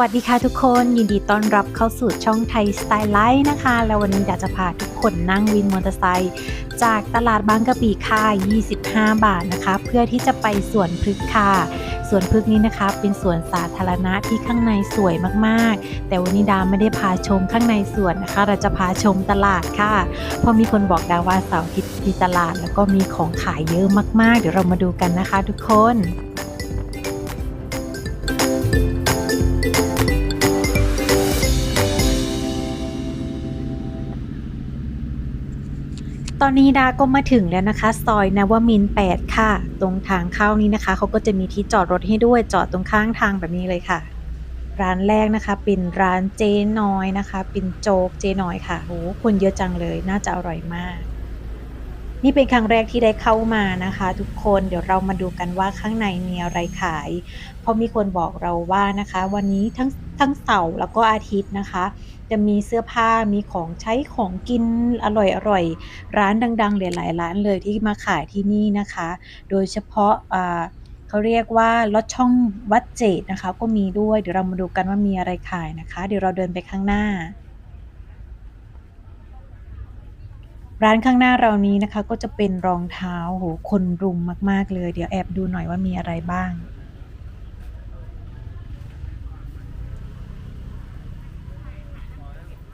วัสดีค่ะทุกคน ยินดีต้อนรับเข้าสู่ช่องไทยสไตล์ไลฟ์นะคะ แล้ววันนี้อยากจะพาทุกคนนั่งวินมอเตอร์ไซค์จากตลาดบางกะปิค่ะ 25 บาทนะคะ เพื่อที่จะไปสวนพฤกษ์ค่ะสวนพฤกษ์นี้นะคะ เป็นสวนสาธารณะที่ข้างในสวยมากๆ แต่วันนี้ดาไม่ได้พาชมข้างในสวนนะคะ เราจะพาชมตลาดค่ะเพราะมีคนบอกดาว่าเสาร์อาทิตย์มีตลาด แล้วก็มีของขายเยอะมากๆ เดี๋ยวเรามาดูกันนะคะ ทุกคน ตอนนี้ดาก็มาถึงแล้วนะคะ ซอยนวมิน 8 ค่ะ ตรงทางเข้านี้นะคะ เขาก็จะมีที่จอดรถให้ด้วยจอดตรงข้างทางแบบนี้เลยค่ะ ร้านแรกนะคะเป็นร้านเจ๊น้อยนะคะ เป็นโจ๊กเจ๊น้อยค่ะโหคนเยอะจังเลยน่าจะอร่อยมาก นี่เป็นครั้งแรกที่ได้เข้ามานะคะ ทุกคนเดี๋ยวเรามาดูกันว่าข้างในมีอะไรขาย เพราะมีคนบอกเราว่านะคะ วันนี้ทั้ง ทั้งเสาร์แล้วก็อาทิตย์นะคะ จะมีเสื้อผ้ามีของใช้ของกินอร่อยอร่อยร้านดังๆหลายๆร้านเลยที่มาขายที่นี่นะคะ โดยเฉพาะเขาเรียกว่าลอดช่องวัดเจดนะคะ ก็มีด้วยเดี๋ยวเรามาดูกันว่ามีอะไรขายนะคะ เดี๋ยวเราเดินไปข้างหน้าร้านข้างหน้าเรานี้นะคะก็จะเป็นรองเท้าโหคนรุมมาก ๆ เลย เดี๋ยวแอบดูหน่อยว่ามีอะไรบ้าง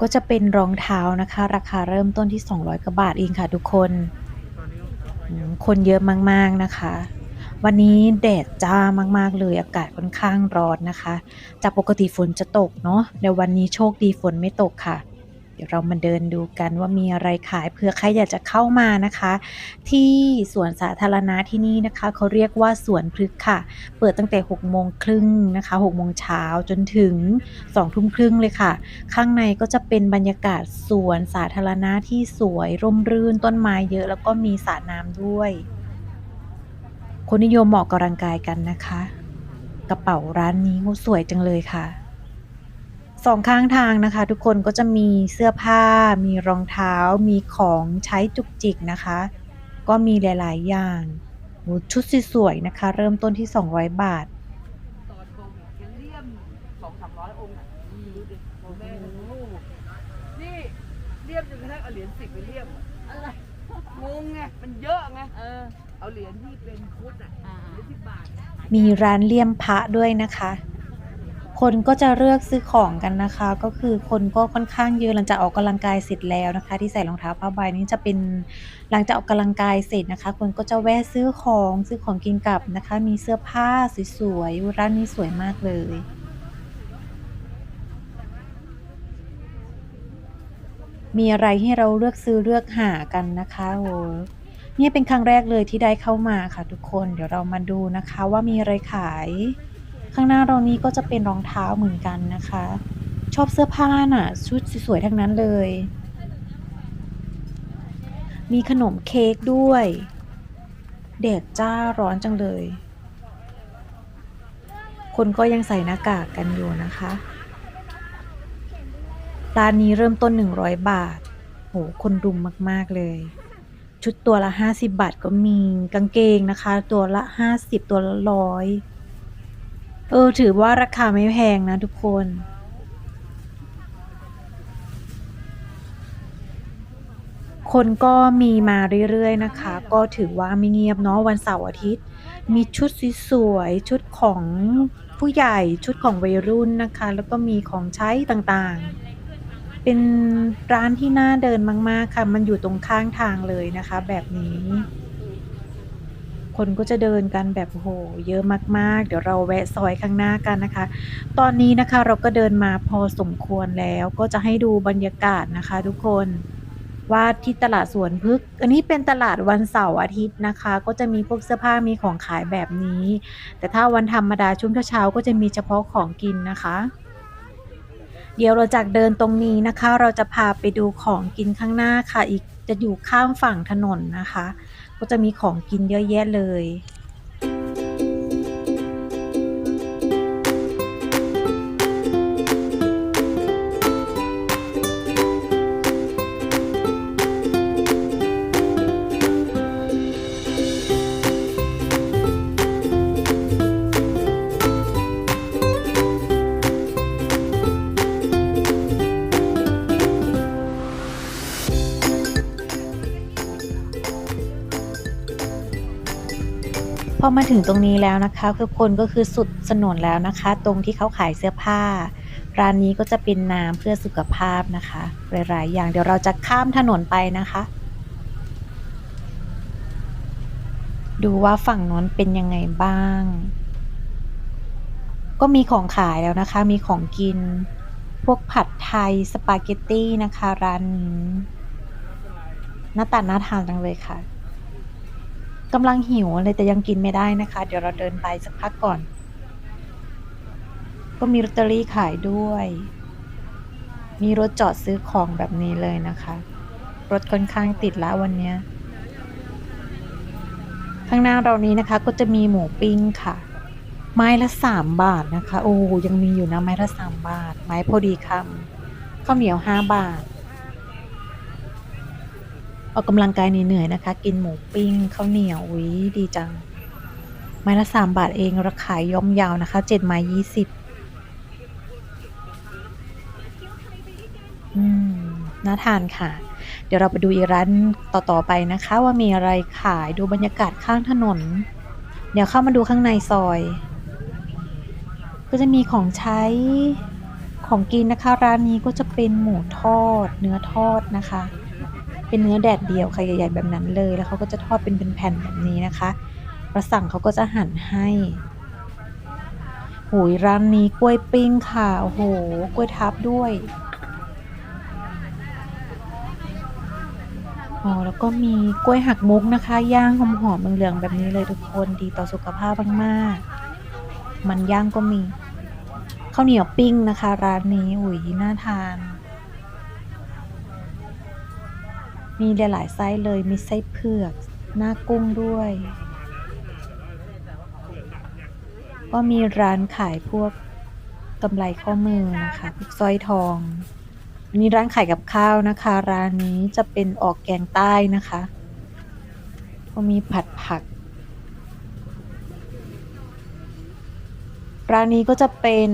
ก็จะเป็นรองเท้านะคะ ราคาเริ่มต้นที่ 200กว่าบาทเองค่ะทุกคนคนเยอะมากๆนะคะ วันนี้แดดจ้ามากๆเลยอากาศค่อนข้างร้อนนะคะ จากปกติฝนจะตกเนาะแต่ววันนี้โชคดีฝนไม่ตกค่ะ เดี๋ยวเรามาเดินดูกันว่ามีอะไรขายเผื่อใครอยากจะเข้ามานะคะ ที่สวนสาธารณะที่นี่นะคะเขาเรียกว่าสวนพฤกษ์ค่ะ เปิดตั้งแต่6โมงครึ่งนะคะ6โมงเช้าจนถึง2ทุ่มครึ่งเลยค่ะ ข้างในก็จะเป็นบรรยากาศสวนสาธารณะที่สวยร่มรื่นต้นไม้เยอะ แล้วก็มีสระน้ำด้วย คนนิยมเหมาะกับร่างกายกันนะคะ กระเป๋าร้านนี้สวยจังเลยค่ะ สองข้างทางนะคะ ทุกคนก็จะมีเสื้อผ้า มีรองเท้า มีของใช้จุกจิกนะคะ ก็มีหลาย ๆ อย่างโหชุดสวยๆนะคะ เริ่มต้นที่ 200 บาทตอนโควิดยังเลี่ยมสองสามร้อยองค์อะดูดิโอ้แม่ทั้งลูกนี่เลี่ยมจนกระทั่งเอาเหรียญสิบไปเลี่ยมอะอะไรงงไงมันเยอะไงเออเอาเหรียญที่เป็นพุทธอะเหรียญสิบบาทมีร้านเลี่ยมพระด้วยนะคะ คนก็จะเลือกซื้อของกันนะคะ ก็คือคนก็ค่อนข้างเยอะหลังจากออกกำลังกายเสร็จแล้วนะคะ ที่ใส่รองเท้าผ้าใบนี้จะเป็นหลังจากออกกำลังกายเสร็จนะคะ คนก็จะแวะซื้อของซื้อของกินกลับนะคะ มีเสื้อผ้าสวยๆร้านนี้สวยมากเลยมีอะไรให้เราเลือกซื้อเลือกหากันนะคะโอ้เนี่ยเป็นครั้งแรกเลยที่ได้เข้ามาค่ะทุกคน เดี๋ยวเรามาดูนะคะว่ามีอะไรขาย ข้างหน้าเรานี้ก็จะเป็นรองเท้าเหมือนกันนะคะ ชอบเสื้อผ้าน่ะ ชุดสวยๆทั้งนั้นเลย มีขนมเค้กด้วยแดดจ้าร้อนจังเลย คนก็ยังใส่หน้ากากกันอยู่นะคะร้านนี้เริ่มต้น 100 บาท โห คนรุมมาก ๆ เลย ชุดตัวละ 50 บาทก็มี กางเกงนะคะ ตัวละ 50 ตัวละร้อย เออ ถือว่าราคาไม่แพงนะทุกคน คนก็มีมาเรื่อยๆนะคะ ก็ถือว่าไม่เงียบเนาะวันเสาร์อาทิตย์ มีชุดสวยๆชุดของผู้ใหญ่ชุดของวัยรุ่นนะคะ แล้วก็มีของใช้ต่างๆ เป็นร้านที่น่าเดินมาก ๆ ค่ะ มันอยู่ตรงข้างทางเลยนะคะ แบบนี้ คนก็จะเดินกันแบบโอ้โหเยอะมากๆ เดี๋ยวเราแวะซอยข้างหน้ากันนะคะ ตอนนี้นะคะเราก็เดินมาพอสมควรแล้วก็จะให้ดูบรรยากาศนะคะ ทุกคนว่าที่ตลาดสวนพฤกษ์อันนี้เป็นตลาดวันเสาร์อาทิตย์นะคะ ก็จะมีพวกเสื้อผ้ามีของขายแบบนี้ แต่ถ้าวันธรรมดาช่วงเช้าๆก็จะมีเฉพาะของกินนะคะ เดี๋ยวเราจากเดินตรงนี้นะคะ เราจะพาไปดูของกินข้างหน้าค่ะ อีกจะอยู่ข้ามฝั่งถนนนะคะ ก็จะมีของกินเยอะแยะเลย อมาถึงตรงนี้แล้วนะคะ คือคนก็คือสุดสนนแล้วนะคะ ตรงที่เขาขายเสื้อผ้า ร้านนี้ก็จะเป็นน้ำเพื่อสุขภาพนะคะ หลาย ๆ อย่างเดี๋ยวเราจะข้ามถนนไปนะคะ ดูว่าฝั่งนู้นเป็นยังไงบ้าง ก็มีของขายแล้วนะคะ มีของกิน พวกผัดไทยสปาเกตตี้นะคะ ร้านนี้หน้าตาน่าทานจังเลยค่ะ กำลังหิวเลยแต่ยังกินไม่ได้นะคะ เดี๋ยวเราเดินไปสักพักก่อน ก็มีลอตเตอรี่ขายด้วย มีรถจอดซื้อของแบบนี้เลยนะคะ รถค่อนข้างติดแล้ววันนี้ ข้างหน้าเรานี้นะคะ ก็จะมีหมูปิ้งค่ะ ไม้ละสามบาทนะคะ โอ้ยังมีอยู่นะไม้ละสามบาท ไม้พอดีคำข้าวเหนียวห้าบาท ออกกำลังกายเหนื่อยๆนะคะ กินหมูปิ้งข้าวเหนียวอุ้ยดีจัง ไม้ละสามบาทเองราคาย่อมยาวนะคะเจ็ดไม้ยี่สิบอืมน่าทานค่ะ เดี๋ยวเราไปดูอีกร้านต่อๆไปนะคะ ว่ามีอะไรขายดูบรรยากาศข้างถนน เดี๋ยวเข้ามาดูข้างในซอย ก็จะมีของใช้ของกินนะคะ ร้านนี้ก็จะเป็นหมูทอด เนื้อทอดนะคะ เป็นเนื้อแดดเดียวค่ะใหญ่ๆแบบนั้นเลย แล้วเขาก็จะทอดเป็นเป็นแผ่นแบบนี้นะคะเราสั่งเขาก็จะหั่นให้โหยร้านนี้กล้วยปิ้งค่ะโอ้โหกล้วยทับด้วยอ๋อแล้วก็มีกล้วยหักมุกนะคะ ย่างหอมๆเหลืองๆแบบนี้เลยทุกคนดีต่อสุขภาพมากๆมันย่างก็มีข้าวเหนียวปิ้งนะคะ ร้านนี้อุ้ยน่าทาน มีหลายๆไส้เลยมีไส้เผือกหน้ากุ้งด้วย ก็มีร้านขายพวกกำไรข้อมือนะคะพวกสร้อยทองมีร้านขายกับข้าวนะคะ ร้านนี้จะเป็นออกแกงใต้นะคะก็มีผัดผัก ร้านนี้ก็จะเป็น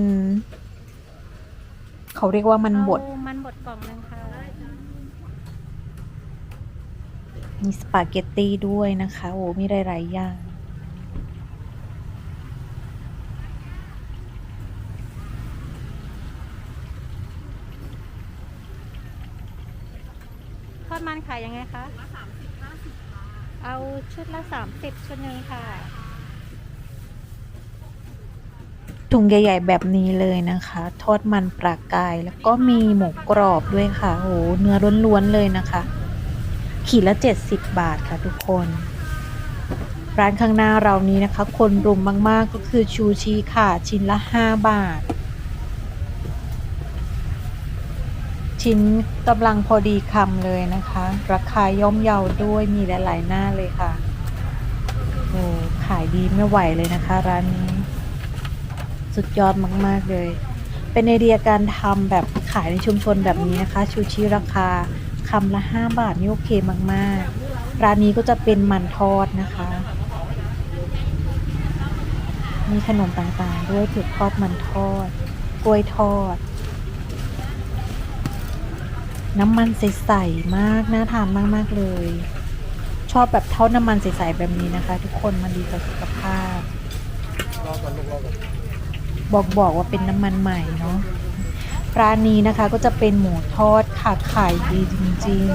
เขาเรียกว่ามันบดมันบดกล่องนึงค่ะ มีสปาเกตตี้ด้วยนะคะ โอ้ มีหลาย ๆ อย่าง ทอดมันขายยังไงคะ เอาชุดละสามสิบชุดหนึ่งค่ะ ถุงใหญ่ ๆ แบบนี้เลยนะคะ ทอดมันปลากาย แล้วก็มีหมูกรอบด้วยค่ะโหเนื้อล้วน ๆ เลยนะคะ ขีดละ 70 บาทค่ะทุกคน ร้านข้างหน้าเรานี้นะคะ คนรุมมาก ๆ ก็คือชูชีค่ะ ชิ้นละ 5 บาท ชิ้นกำลังพอดีคำเลยนะคะ ราคาย่อมเยาด้วยมีหลาย ๆ หน้าเลยค่ะโอ้ขายดีไม่ไหวเลยนะคะ ร้านนี้ สุดยอดมาก ๆ เลย เป็นไอเดียการทำแบบขายในชุมชนแบบนี้นะคะ ชูชีราคา คำละ 5 บาทนี่โอเคมากๆ ร้านนี้ก็จะเป็นมันทอดนะคะ มีขนมต่างๆ ด้วยผืกทอดมันทอด กล้วยทอด น้ำมันใสๆมาก น่าทานมากๆเลย ชอบแบบทอดน้ำมันใสๆแบบนี้นะคะ ทุกคนมันดีต่อสุขภาพ บอกบอกว่าเป็นน้ำมันใหม่เนาะ ร้านนี้นะคะก็จะเป็นหมูทอดค่ะขายดีจริง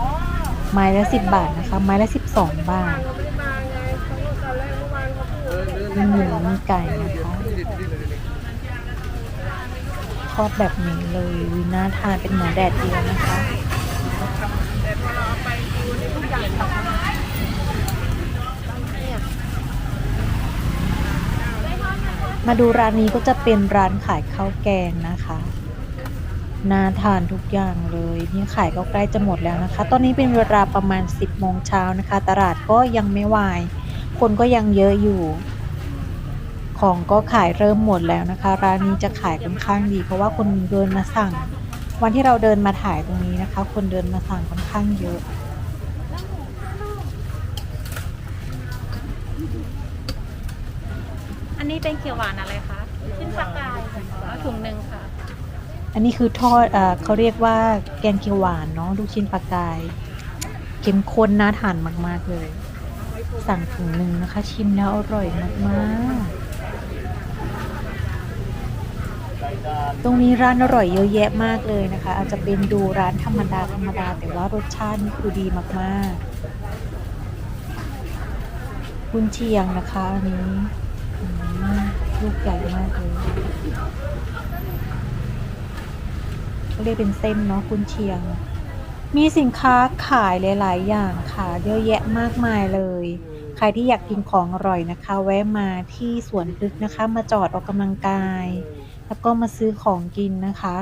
ๆ ไม้ละสิบบาทนะคะ ไม้ละสิบสองบาทหมูมีไก่นะคะทอดแบบนี้เลยวิน่าทานเป็นหมูแดดเดียวนะคะมาดูร้านนี้ก็จะเป็นร้านขายข้าวแกงนะคะ น่าทานทุกอย่างเลยนี่ขายก็ใกล้จะหมดแล้วนะคะ ตอนนี้เป็นเวลาประมาณ 10โมงเช้านะคะ ตลาดก็ยังไม่วาย คนก็ยังเยอะอยู่ ของก็ขายเริ่มหมดแล้วนะคะ ร้านนี้จะขายค่อนข้างดี เพราะว่าคนเดินมาสั่ง วันที่เราเดินมาถ่ายตรงนี้นะคะ คนเดินมาสั่งค่อนข้างเยอะอันนี้เป็นเขียวหวานอะไรคะชิ้นปลากายค่ะเอาถุงหนึ่งค่ะ อันนี้คือทอดเออเขาเรียกว่าแกงเขียวหวานเนาะลูกชิ้นปลากายเข้มข้นน่าทานมาก ๆ เลย สั่งถุงหนึ่งนะคะ ชิมแล้วอร่อยมากๆ ตรงนี้ร้านอร่อยเยอะแยะมากเลยนะคะ อาจจะเป็นดูร้านธรรมดาธรรมดาแต่ว่ารสชาตินี่คือดีมากๆกุนเชียงนะคะอันนี้ลูกใหญ่มากเลย เขาเรียกเป็นเส้นเนาะกุนเชียง มีสินค้าขายหลาย ๆ อย่างค่ะ เยอะแยะมากมายเลย ใครที่อยากกินของอร่อยนะคะ แวะมาที่สวนพฤกษ์นะคะ มาจอดออกกำลังกาย แล้วก็มาซื้อของกินนะคะ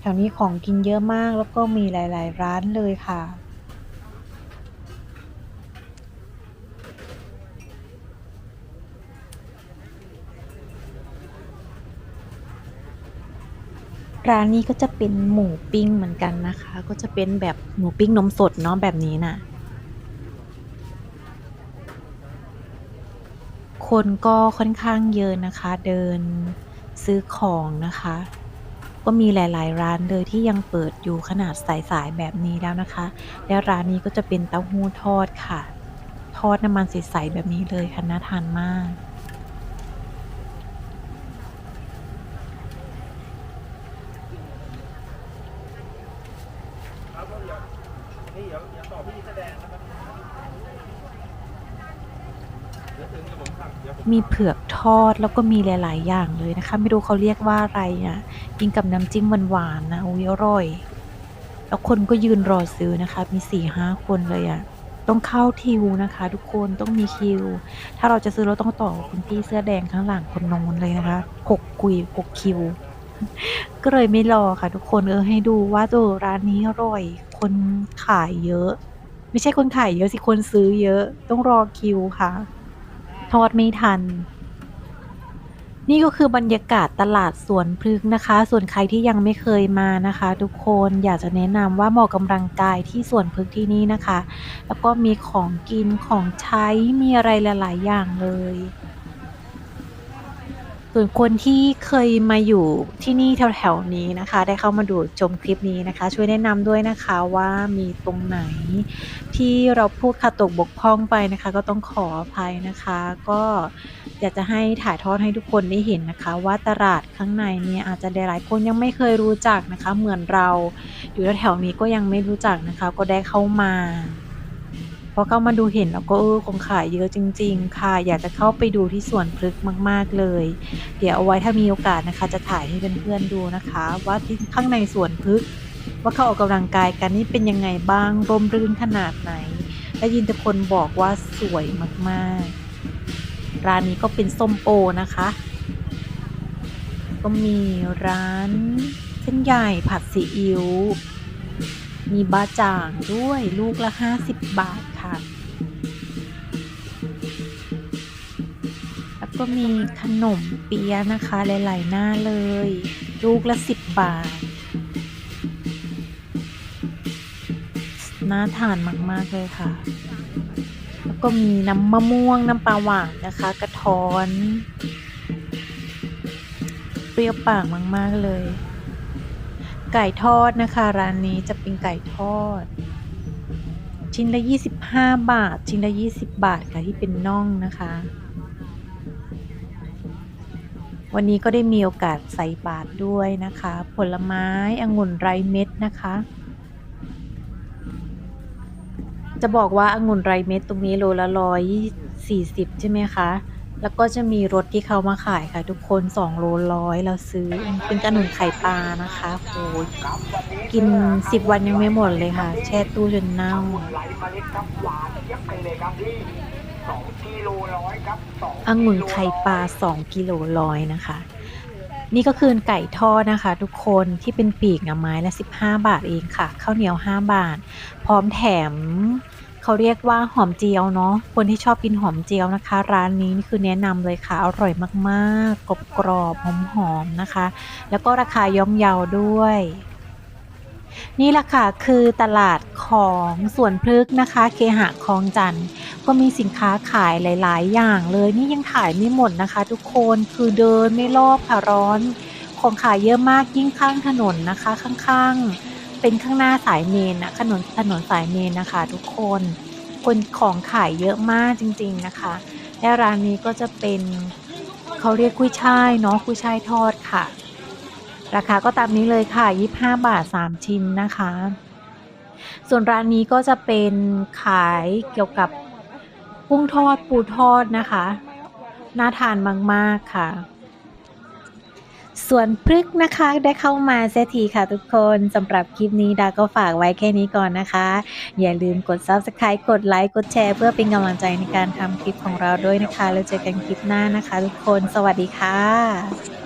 แถวนี้ของกินเยอะมากแล้วก็มีหลาย ๆ ร้านเลยค่ะ ร้านนี้ก็จะเป็นหมูปิ้งเหมือนกันนะคะ ก็จะเป็นแบบหมูปิ้งนมสดเนาะแบบนี้น่ะ คนก็ค่อนข้างเยอะนะคะ เดินซื้อของนะคะ ก็มีหลาย ๆ ร้านเลยที่ยังเปิดอยู่ขนาดสาย ๆ แบบนี้แล้วนะคะ แล้วร้านนี้ก็จะเป็นเต้าหู้ทอดค่ะ ทอดน้ำมันใสๆแบบนี้เลยค่ะน่าทานมาก มีเผือกทอดแล้วก็มีหลาย ๆ อย่างเลยนะคะ ไม่รู้เขาเรียกว่าอะไรอะกินกับน้ำจิ้มหวานๆนะอุ้ยอร่อย แล้วคนก็ยืนรอซื้อนะคะ มีสี่ห้าคนเลยอะต้องเข้าคิวนะคะ ทุกคนต้องมีคิว ถ้าเราจะซื้อเราต้องต่อคุณพี่เสื้อแดงข้างหลังคนนนเลยนะคะหกกุยหกคิว ก็เลยไม่รอค่ะ ทุกคนเออให้ดูว่าตัวร้านนี้อร่อย คนขายเยอะ ไม่ใช่คนขายเยอะสิคนซื้อเยอะ ต้องรอคิวค่ะ ทอดไม่ทัน นี่ก็คือบรรยากาศตลาดสวนพฤกษ์นะคะ ส่วนใครที่ยังไม่เคยมานะคะ ทุกคนอยากจะแนะนำว่าเหมาะกำลังกายที่สวนพฤกษ์ที่นี่นะคะ แล้วก็มีของกินของใช้มีอะไรหลาย ๆ อย่างเลย ส่วนคนที่เคยมาอยู่ที่นี่แถวๆนี้นะคะ ได้เข้ามาดูชมคลิปนี้นะคะ ช่วยแนะนำด้วยนะคะว่ามีตรงไหนที่เราพูดขาดตกบกพร่องไปนะคะ ก็ต้องขออภัยนะคะ ก็อยากจะให้ถ่ายทอดให้ทุกคนได้เห็นนะคะ ว่าตลาดข้างในเนี่ยอาจจะหลายคนยังไม่เคยรู้จักนะคะ เหมือนเราอยู่แถวๆนี้ก็ยังไม่รู้จักนะคะ ก็ได้เข้ามา พอเข้ามาดูเห็นแล้วก็เออคงขายเยอะจริง ๆ ค่ะ อยากจะเข้าไปดูที่สวนพฤกษ์มาก ๆ เลย เดี๋ยวเอาไว้ถ้ามีโอกาสนะคะ จะถ่ายให้เพื่อนๆดูนะคะ ว่าที่ข้างในสวนพฤกษ์ว่าเขาออกกำลังกายกันนี่เป็นยังไงบ้างร่มรื่นขนาดไหน ได้ยินแต่คนบอกว่าสวยมากๆ ร้านนี้ก็เป็นส้มโอนะคะ ก็มีร้านเส้นใหญ่ผัดซีอิ๊วมีบาจ่างด้วยลูกละ 50 บาท ก็มีขนมเปี๊ยะนะคะ หลายๆหน้าเลย ลูกละ10บาท น่าทานมาก ๆ เลยค่ะ แล้วก็มีน้ำมะม่วงน้ำปลาหวานนะคะ กระท้อน เปรี้ยวปากมาก ๆ เลย ไก่ทอดนะคะ ร้านนี้จะเป็นไก่ทอด ชิ้นละ 25 บาท ชิ้นละ 20 บาทค่ะที่เป็นน่องนะคะ วันนี้ก็ได้มีโอกาสใส่บาตรด้วยนะคะ ผลไม้องุ่นไรเม็ดนะคะ จะบอกว่าองุ่นไรเม็ดตรงนี้โลละร้อยสี่สิบใช่ไหมคะ แล้วก็จะมีรถที่เขามาขายค่ะทุกคนสองโลร้อยเราซื้อเป็นขนุนไข่ปลานะคะโอ้ยกินสิบวันยังไม่หมดเลยค่ะ แช่ตู้จนเน่า ไหลเมล็ดครับหวางกิโลร้อยครับสององุ่นไข่ปลา2กิโลร้อยนะคะ นี่ก็คือไก่ทอดนะคะ ทุกคนที่เป็นปีกนะไม้ละ 15 บาทเองค่ะข้าวเหนียว 5 บาท พร้อมแถมเขาเรียกว่าหอมเจียวเนาะคนที่ชอบกินหอมเจียวนะคะ ร้านนี้นี่คือแนะนำเลยค่ะ อร่อยมากๆกรอบๆหอมๆนะคะ แล้วก็ราคาย่อมเยาด้วย นี่แหละค่ะคือตลาดของสวนพฤกษ์นะคะ เคหะคลองจันทร์ก็มีสินค้าขายหลาย ๆ อย่างเลยนี่ยังขายไม่หมดนะคะ ทุกคนคือเดินไม่รอบค่ะร้อน ของขายเยอะมากยิ่งข้างถนนนะคะ ข้างๆ เป็นข้างหน้าสายเมนนะถนนถนนสายเมนนะคะ ทุกคนคนของขายเยอะมากจริง ๆ นะคะ และร้านนี้ก็จะเป็นเขาเรียกกุ้ยช่ายเนาะกุ้ยช่ายทอดค่ะ ราคาก็ตามนี้เลยค่ะ 25 บาท 3 ชิ้นนะคะ ส่วนร้านนี้ก็จะเป็นขายเกี่ยวกับกุ้งทอดปูทอดนะคะ น่าทานมาก ๆ ค่ะ ส่วนพริกนะคะได้เข้ามาเซยทีค่ะทุกคนสำหรับคลิปนี้ดาก็ฝากไว้แค่นี้ก่อนนะคะ อย่าลืมกด Subscribe กดไลค์กดแชร์เพื่อเป็นกำลังใจในการทำคลิปของเราด้วยนะคะ แล้วเจอกันคลิปหน้านะคะ ทุกคน สวัสดีค่ะ